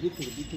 দিতে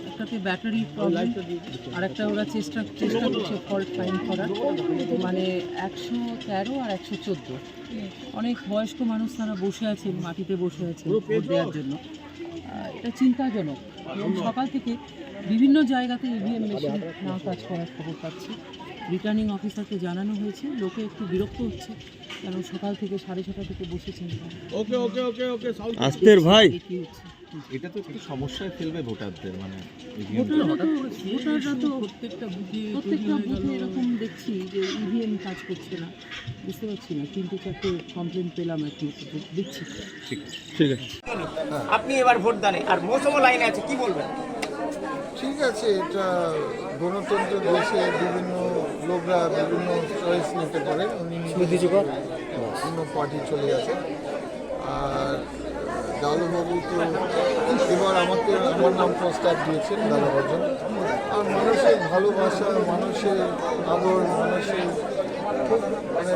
একটাতে battery problem আর একটা ওরা চেষ্টা চেষ্টা করছে ফল্ট ফাইন করার। মানে একশো তেরো আর একশো চোদ্দ। অনেক বয়স্ক মানুষ তারা বসে আছেন, মাটিতে বসে আছেন ভোট দেওয়ার জন্য। এটা চিন্তাজনক। এবং সকাল থেকে বিভিন্ন জায়গাতে ইভিএম মেশিন না কাজ করার খবর পাচ্ছি। রিটার্নিং অফিসারকে জানানো হয়েছে, লোকে একটু বিরক্ত হচ্ছে। কারণ সকাল থেকে সাড়ে ছটা থেকে বসেছেন ওকে ওকে ওকে ওকে আস্তের ভাই। এটা তো একটু সমস্যায় ফেলবে ভোটারদের মানে ভোটাররা তো প্রত্যেকটা বুথে প্রত্যেকটা বুথে এরকম দেখছি যে ইভিএম কাজ করছে না। বুঝতে পারছি না তিনটে চারটে কমপ্লেন পেলাম এখন দেখছি। ঠিক আছে। আপনি এবার ভোট দানে আর মৌসুম লাইনে আছে কি বলবেন? ঠিক আছে এটা গণতন্ত্র দেশে বিভিন্ন লোকরা বিভিন্ন চয়েস নিতে পারে। নিজে অন্য পার্টি চলে গেছে। আর ডালুবাবু তো এবার আমাকে আমার নাম প্রস্তাব দিয়েছেন ডালুবার জন্য। আর মানুষের ভালোবাসা মানুষের আদর মানুষের খুব মানে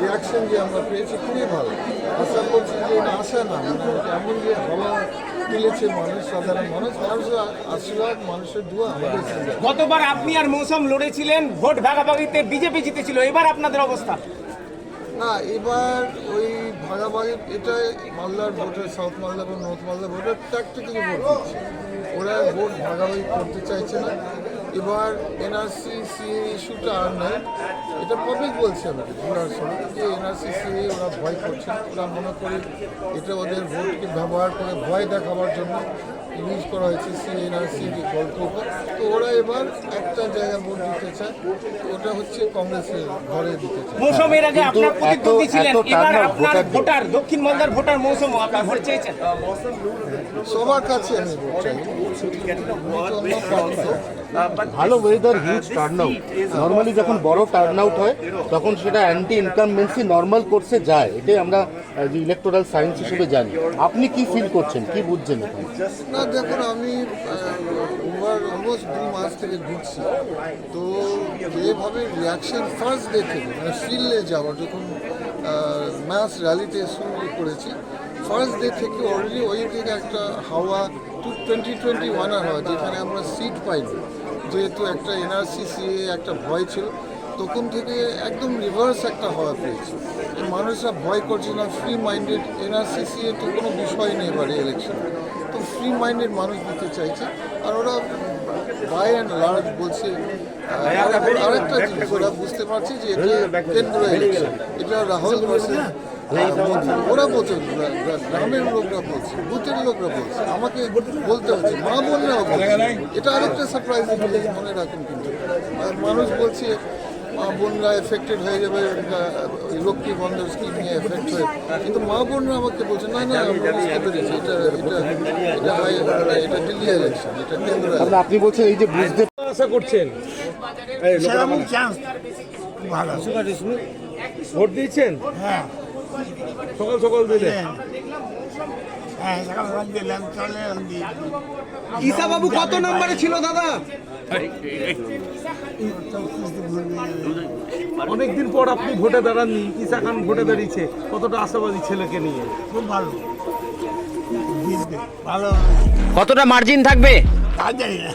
রিয়াকশন যে আমরা পেয়েছি খুবই ভালো। আশা করছি যে আশা না মানে এমন যে ভালো মিলেছে মানুষ সাধারণ মানুষ মানুষের আশীর্বাদ মানুষের দোয়া আমাদের গতবার আপনি আর মৌসুম লড়েছিলেন ভোট ভাগাভাগিতে বিজেপি জিতেছিল এবার আপনাদের অবস্থা? না এবার ওই ভাগাভাগি এটা মালদার ভোটে সাউথ মালদা এবং নর্থ মালদা ভোটের ট্যাক্টিক্যালি ভোট ওরা ভোট ভাগাভাগি করতে চাইছে না। এবার এনআরসি সিএ ইস্যুটা আর নেই। এটা পাবলিক বলছে আমাকে ঘোরার সময় যে এনআরসি সিএ ওরা ভয় করছে। ওরা মনে করে এটা ওদের ভোটকে ব্যবহার করে ভয় দেখাবার জন্য ইউজ করা হয়েছে সিএ এনআরসি গল্প তো ওরা এবার একটা জায়গায় ভোট দিতে চায় ওটা হচ্ছে কংগ্রেসের ঘরে দিতে চায়। মৌসুম এর আগে আপনার প্রতিদ্বন্দ্বী ছিলেন এবার আপনার ভোটার দক্ষিণ মালদার ভোটার মৌসুম আপনার ভোট চেয়েছেন। সবার কাছে আমি ভোট চাই। ভালো weather huge turn out normally যখন বড় টার্ন আউট হয় তখন সেটা অ্যান্টি ইনকামবেন্সি নর্মাল কোর্সে যায়। এটাই আমরা ইলেকটোরাল সায়েন্স হিসেবে জানি। আপনি কি ফিল করছেন? কি বুঝছেন এখানে? না দেখুন আমি ওভার অলমোস্ট দু মাস থেকে ঘুরছি। তো যেভাবে রিয়াকশন ফার্স্ট ডে থেকে মানে ফিল্ডে যাওয়ার যখন ম্যাচ র্যালিতে শুরু করেছি ফার্স্ট ডে থেকে অলরেডি ওই থেকে একটা হাওয়া টু টোয়েন্টি টোয়েন্টি ওয়ান আর হয় যেখানে আমরা সিট পাইনি। যেহেতু একটা এনআরসি সিএ একটা ভয় ছিল, তখন থেকে একদম রিভার্স একটা হওয়া পেয়েছে। মানুষরা ভয় করছে না ফ্রি মাইন্ডেড এনআরসিসি তো কোনো বিষয় নেই এবারে ইলেকশন তো ফ্রি মাইন্ডেড মানুষ দিতে চাইছে, আর ওরা বাই অ্যান্ড লার্জ বলছে আরেকটা জিনিস, ওরা বুঝতে পারছে যে এটা কেন্দ্র ইলেকশন এটা রাহুল ওরা বলছে গ্রা- গ্রা- গ্রামের লোকরা বলছে বুথের লোকরা বলছে আমাকে বলতে হচ্ছে মা বোনরাও বলছে এটা আরেকটা সারপ্রাইজ মনে রাখুন কিন্তু আর মানুষ বলছে মা বোনরা এফেক্টেড হয়ে যাবে লক্ষ্মী বন্ধন স্কিম নিয়ে এফেক্ট হয়ে কিন্তু মা বোনরা আমাকে বলছে না না আমরা বুঝতে পেরেছি এটা এটা এটা এটা দিল্লি ইলেকশন এটা কেন্দ্র আপনি বলছেন এই যে বুঝতে আশা করছেন। এই চান্স ভালো। ভোট দিয়েছেন? হ্যাঁ। সকাল সকাল দিলে। হ্যাঁ সকাল সকাল দিলাম চলে দিয়ে। বাবু কত নম্বরে ছিল দাদা? অনেকদিন পর আপনি ভোটে দাঁড়াননি। ইসা খান ভোটে দাঁড়িয়েছে। কতটা আশাবাদী ছেলেকে নিয়ে? খুব ভালো। ভালো। কতটা মার্জিন থাকবে? তা জানি না।